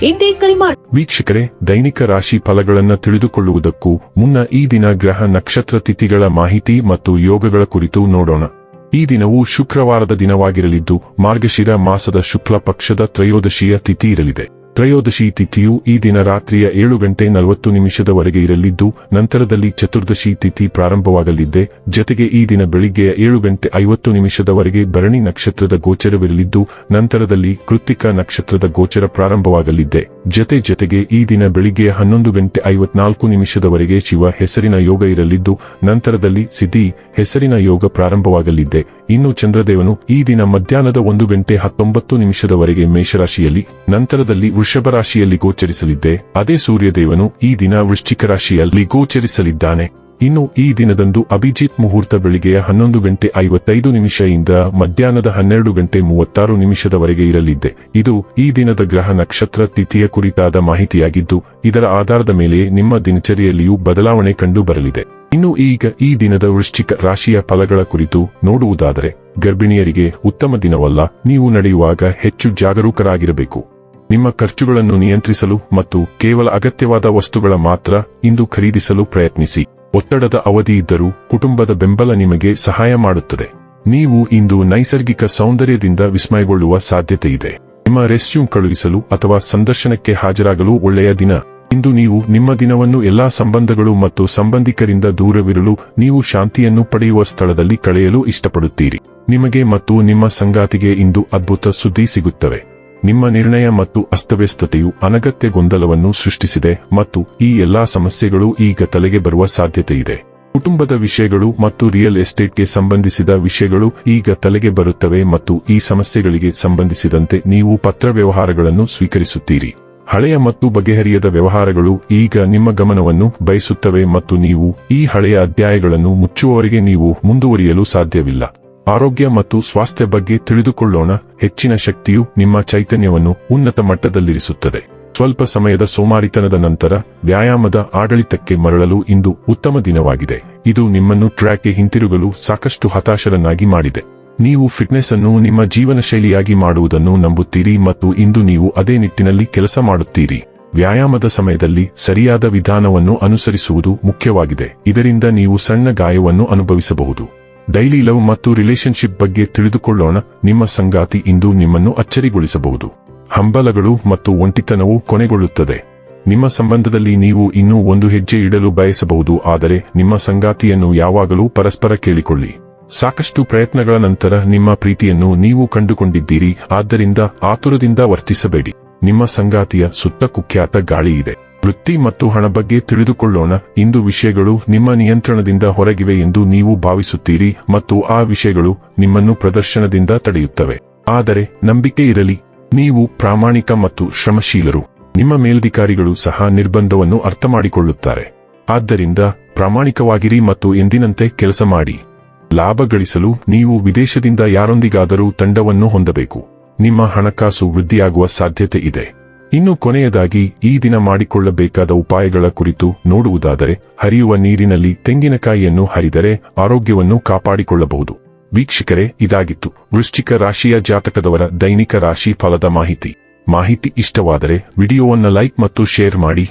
ಹಿಂದೆ ಕರೆ ವೀಕ್ಷಕರೇ, ದೈನಿಕ ರಾಶಿ ಫಲಗಳನ್ನು ತಿಳಿದುಕೊಳ್ಳುವುದಕ್ಕೂ ಮುನ್ನ ಈ ದಿನ ಗ್ರಹ ನಕ್ಷತ್ರ ತಿಥಿಗಳ ಮಾಹಿತಿ ಮತ್ತು ಯೋಗಗಳ ಕುರಿತು ನೋಡೋಣ. ಈ ದಿನವು ಶುಕ್ರವಾರದ ದಿನವಾಗಿರಲಿದ್ದು, ಮಾರ್ಗಶಿರ ಮಾಸದ ಶುಕ್ಲ ಪಕ್ಷದ ತ್ರಯೋದಶಿಯ ತಿಥಿ ಇರಲಿದೆ. ತ್ರಯೋದಶಿ ತಿಥಿಯು ಈ ದಿನ ರಾತ್ರಿಯ ಏಳು ಗಂಟೆ ನಲವತ್ತು ನಿಮಿಷದವರೆಗೆ ಇರಲಿದ್ದು, ನಂತರದಲ್ಲಿ ಚತುರ್ದಶಿ ತಿಥಿ ಪ್ರಾರಂಭವಾಗಲಿದೆ ಜತೆಗೆ ಈ ದಿನ ಬೆಳಿಗ್ಗೆಯ ಏಳು ಗಂಟೆ ಐವತ್ತು ನಿಮಿಷದವರೆಗೆ ಭರಣಿ ನಕ್ಷತ್ರದ ಗೋಚರವಿರಲಿದ್ದು, ನಂತರದಲ್ಲಿ ಕೃತ್ತಿಕ ನಕ್ಷತ್ರದ ಗೋಚರ ಪ್ರಾರಂಭವಾಗಲಿದೆ ಜತೆ ಜತೆಗೆ ಈ ದಿನ ಬೆಳಿಗ್ಗೆ ಹನ್ನೊಂದು ಗಂಟೆ ಐವತ್ನಾಲ್ಕು ನಿಮಿಷದವರೆಗೆ ಶಿವ ಹೆಸರಿನ ಯೋಗ ಇರಲಿದ್ದು, ನಂತರದಲ್ಲಿ ಸಿದ್ಧಿ ಹೆಸರಿನ ಯೋಗ ಪ್ರಾರಂಭವಾಗಲಿದ್ದೆ. ಇನ್ನು ಚಂದ್ರದೇವನು ಈ ದಿನ ಮಧ್ಯಾಹ್ನದ ಒಂದು ಗಂಟೆ ಹತ್ತೊಂಬತ್ತು ನಿಮಿಷದವರೆಗೆ ಮೇಷರಾಶಿಯಲ್ಲಿ, ನಂತರದಲ್ಲಿ ವೃಷಭ ರಾಶಿಯಲ್ಲಿ ಗೋಚರಿಸಲಿದ್ದೆ. ಅದೇ ಸೂರ್ಯದೇವನು ಈ ದಿನ ವೃಶ್ಚಿಕ ರಾಶಿಯಲ್ಲಿ ಗೋಚರಿಸಲಿದ್ದಾನೆ. ಇನ್ನು ಈ ದಿನದಂದು ಅಭಿಜಿತ್ ಮುಹೂರ್ತ ಬೆಳಿಗ್ಗೆಯ ಹನ್ನೊಂದು ಗಂಟೆ ಐವತ್ತೈದು ನಿಮಿಷದಿಂದ ಮಧ್ಯಾಹ್ನದ ಹನ್ನೆರಡು ಗಂಟೆ ಮೂವತ್ತಾರು ನಿಮಿಷದವರೆಗೆ ಇರಲಿದ್ದೆ. ಇದು ಈ ದಿನದ ಗ್ರಹ ನಕ್ಷತ್ರ ತಿಥಿಯ ಕುರಿತಾದ ಮಾಹಿತಿಯಾಗಿದ್ದು, ಇದರ ಆಧಾರದ ಮೇಲೆ ನಿಮ್ಮ ದಿನಚರಿಯಲ್ಲಿಯೂ ಬದಲಾವಣೆ ಕಂಡು ಬರಲಿದೆ ಇನ್ನು ಈಗ ಈ ದಿನದ ವೃಶ್ಚಿಕ ರಾಶಿಯ ಫಲಗಳ ಕುರಿತು ನೋಡುವುದಾದರೆ, ಗರ್ಭಿಣಿಯರಿಗೆ ಉತ್ತಮ ದಿನವಲ್ಲ, ನೀವು ನಡೆಯುವಾಗ ಹೆಚ್ಚು ಜಾಗರೂಕರಾಗಿರಬೇಕು. ನಿಮ್ಮ ಖರ್ಚುಗಳನ್ನು ನಿಯಂತ್ರಿಸಲು ಮತ್ತು ಕೇವಲ ಅಗತ್ಯವಾದ ವಸ್ತುಗಳ ಮಾತ್ರ ಇಂದು ಖರೀದಿಸಲು ಪ್ರಯತ್ನಿಸಿ. ಒತ್ತಡದ ಅವಧಿ ಇದ್ದರೂ ಕುಟುಂಬದ ಬೆಂಬಲ ನಿಮಗೆ ಸಹಾಯ ಮಾಡುತ್ತದೆ. ನೀವು ಇಂದು ನೈಸರ್ಗಿಕ ಸೌಂದರ್ಯದಿಂದ ವಿಸ್ಮಯಗೊಳ್ಳುವ ಸಾಧ್ಯತೆ ಇದೆ ನಿಮ್ಮ ರೆಸ್ಯೂಮ್ ಕಳುಹಿಸಲು ಅಥವಾ ಸಂದರ್ಶನಕ್ಕೆ ಹಾಜರಾಗಲು ಒಳ್ಳೆಯ ದಿನ. ಇಂದು ನೀವು ನಿಮ್ಮ ದಿನವನ್ನು ಎಲ್ಲಾ ಸಂಬಂಧಗಳು ಮತ್ತು ಸಂಬಂಧಿಕರಿಂದ ದೂರವಿರಲು ನೀವು ಶಾಂತಿಯನ್ನು ಪಡೆಯುವ ಸ್ಥಳದಲ್ಲಿ ಕಳೆಯಲು ಇಷ್ಟಪಡುತ್ತೀರಿ. ನಿಮಗೆ ಮತ್ತು ನಿಮ್ಮ ಸಂಗಾತಿಗೆ ಇಂದು ಅದ್ಭುತ ಸುದ್ದಿ ಸಿಗುತ್ತವೆ. ನಿಮ್ಮ ನಿರ್ಣಯ ಮತ್ತು ಅಸ್ತವ್ಯಸ್ತತೆಯು ಅನಗತ್ಯ ಗೊಂದಲವನ್ನು ಸೃಷ್ಟಿಸಿದೆ ಮತ್ತು ಈ ಎಲ್ಲಾ ಸಮಸ್ಯೆಗಳು ಈಗ ತಲೆಗೆ ಬರುವ ಸಾಧ್ಯತೆ ಇದೆ ಕುಟುಂಬದ ವಿಷಯಗಳು ಮತ್ತು ರಿಯಲ್ ಎಸ್ಟೇಟ್ಗೆ ಸಂಬಂಧಿಸಿದ ವಿಷಯಗಳು ಈಗ ತಲೆಗೆ ಬರುತ್ತವೆ ಮತ್ತು ಈ ಸಮಸ್ಯೆಗಳಿಗೆ ಸಂಬಂಧಿಸಿದಂತೆ ನೀವು ಪತ್ರ ವ್ಯವಹಾರಗಳನ್ನು ಸ್ವೀಕರಿಸುತ್ತೀರಿ. ಹಳೆಯ ಮತ್ತು ಬಗೆಹರಿಯದ ವ್ಯವಹಾರಗಳು ಈಗ ನಿಮ್ಮ ಗಮನವನ್ನು ಬಯಸುತ್ತವೆ ಮತ್ತು ನೀವು ಈ ಹಳೆಯ ಅಧ್ಯಾಯಗಳನ್ನು ಮುಚ್ಚುವವರೆಗೆ ನೀವು ಮುಂದುವರಿಯಲು ಸಾಧ್ಯವಿಲ್ಲ. ಆರೋಗ್ಯ ಮತ್ತು ಸ್ವಾಸ್ಥ್ಯ ಬಗ್ಗೆ ತಿಳಿದುಕೊಳ್ಳೋಣ. ಹೆಚ್ಚಿನ ಶಕ್ತಿಯು ನಿಮ್ಮ ಚೈತನ್ಯವನ್ನು ಉನ್ನತ ಮಟ್ಟದಲ್ಲಿರಿಸುತ್ತದೆ. ಸ್ವಲ್ಪ ಸಮಯದ ಸೋಮಾರಿತನದ ನಂತರ ವ್ಯಾಯಾಮದ ಆಡಳಿತಕ್ಕೆ ಮರಳಲು ಇಂದು ಉತ್ತಮ ದಿನವಾಗಿದೆ. ಇದು ನಿಮ್ಮನ್ನು ಟ್ರ್ಯಾಕ್ಗೆ ಹಿಂತಿರುಗಲು ಸಾಕಷ್ಟು ಹತಾಶರನ್ನಾಗಿ ಮಾಡಿದೆ. ನೀವು ಫಿಟ್ನೆಸ್ ಅನ್ನು ನಿಮ್ಮ ಜೀವನ ಶೈಲಿಯಾಗಿ ಮಾಡುವುದನ್ನು ನಂಬುತ್ತೀರಿ ಮತ್ತು ಇಂದು ನೀವು ಅದೇ ನಿಟ್ಟಿನಲ್ಲಿ ಕೆಲಸ ಮಾಡುತ್ತೀರಿ. ವ್ಯಾಯಾಮದ ಸಮಯದಲ್ಲಿ ಸರಿಯಾದ ವಿಧಾನವನ್ನು ಅನುಸರಿಸುವುದು ಮುಖ್ಯವಾಗಿದೆ. ಇದರಿಂದ ನೀವು ಸಣ್ಣ ಗಾಯವನ್ನು ಅನುಭವಿಸಬಹುದು. ಡೈಲಿ ಲವ್ ಮತ್ತು ರಿಲೇಶನ್ಶಿಪ್ ಬಗ್ಗೆ ತಿಳಿದುಕೊಳ್ಳೋಣ. ನಿಮ್ಮ ಸಂಗಾತಿ ಇಂದು ನಿಮ್ಮನ್ನು ಅಚ್ಚರಿಗೊಳಿಸಬಹುದು. ಹಂಬಲಗಳು ಮತ್ತು ಒಂಟಿತನವು ಕೊನೆಗೊಳ್ಳುತ್ತದೆ. ನಿಮ್ಮ ಸಂಬಂಧದಲ್ಲಿ ನೀವು ಇನ್ನೂ ಒಂದು ಹೆಜ್ಜೆ ಇಡಲು ಬಯಸಬಹುದು. ಆದರೆ ನಿಮ್ಮ ಸಂಗಾತಿಯನ್ನು ಯಾವಾಗಲೂ ಪರಸ್ಪರ ಕೇಳಿಕೊಳ್ಳಿ. ಸಾಕಷ್ಟು ಪ್ರಯತ್ನಗಳ ನಂತರ ನಿಮ್ಮ ಪ್ರೀತಿಯನ್ನು ನೀವು ಕಂಡುಕೊಂಡಿದ್ದೀರಿ, ಆದ್ದರಿಂದ ಆತುರದಿಂದ ವರ್ತಿಸಬೇಡಿ. ನಿಮ್ಮ ಸಂಗಾತಿಯ ಸುತ್ತ ಕುಖ್ಯಾತ ಗಾಳಿ ಇದೆ. ವೃತ್ತಿ ಮತ್ತು ಹಣ ಬಗ್ಗೆ ತಿಳಿದುಕೊಳ್ಳೋಣ. ಇಂದು ವಿಷಯಗಳು ನಿಮ್ಮ ನಿಯಂತ್ರಣದಿಂದ ಹೊರಗಿವೆ ಎಂದು ನೀವು ಭಾವಿಸುತ್ತೀರಿ ಮತ್ತು ಆ ವಿಷಯಗಳು ನಿಮ್ಮನ್ನು ಪ್ರದರ್ಶನದಿಂದ ತಡೆಯುತ್ತವೆ. ಆದರೆ ನಂಬಿಕೆ ಇರಲಿ. ನೀವು ಪ್ರಾಮಾಣಿಕ ಮತ್ತು ಶ್ರಮಶೀಲರು. ನಿಮ್ಮ ಮೇಲಧಿಕಾರಿಗಳು ಸಹ ನಿರ್ಬಂಧವನ್ನು ಅರ್ಥಮಾಡಿಕೊಳ್ಳುತ್ತಾರೆ. ಆದ್ದರಿಂದ ಪ್ರಾಮಾಣಿಕವಾಗಿರಿ ಮತ್ತು ಎಂದಿನಂತೆ ಕೆಲಸ ಮಾಡಿ. ಲಾಭ ಗಳಿಸಲು ನೀವು ವಿದೇಶದಿಂದ ಯಾರೊಂದಿಗಾದರೂ ತಂಡವನ್ನು ಹೊಂದಬೇಕು. ನಿಮ್ಮ ಹಣಕಾಸು ವೃದ್ಧಿಯಾಗುವ ಸಾಧ್ಯತೆ ಇದೆ. ಇನ್ನು ಕೊನೆಯದಾಗಿ, ಈ ದಿನ ಮಾಡಿಕೊಳ್ಳಬೇಕಾದ ಉಪಾಯಗಳ ಕುರಿತು ನೋಡುವುದಾದರೆ, ಹರಿಯುವ ನೀರಿನಲ್ಲಿ ತೆಂಗಿನಕಾಯಿಯನ್ನು ಹರಿದರೆ ಆರೋಗ್ಯವನ್ನು ಕಾಪಾಡಿಕೊಳ್ಳಬಹುದು. ವೀಕ್ಷಕರೇ, ಇದಾಗಿತ್ತು. ವೃಶ್ಚಿಕ ರಾಶಿಯ ಜಾತಕದವರ ದೈನಿಕ ರಾಶಿ ಫಲದ ಮಾಹಿತಿ. ಮಾಹಿತಿ ಇಷ್ಟವಾದರೆ, ವಿಡಿಯೋವನ್ನು ಲೈಕ್ ಮತ್ತು ಶೇರ್ ಮಾಡಿ.